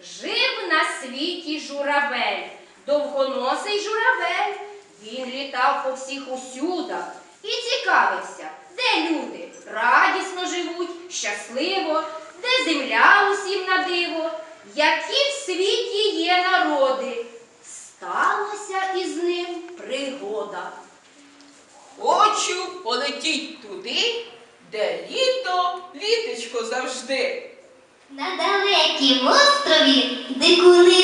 Жив на світі журавель, довгоносий журавель. Він літав по всіх усюдах і цікавився, де люди радісно живуть, щасливо, де земля усім на диво, які в світі є народи. Сталася із ним пригода. Хочу полетіть туди, де літо, літочко завжди. На далекім острові дикуни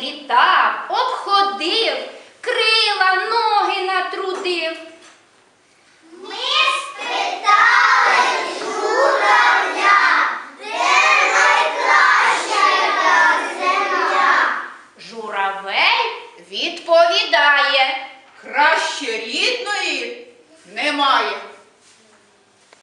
облітав, обходив, крила ноги натрудив. Ми спитали журавля, де найкраща земля. Журавель відповідає. Краще рідної немає.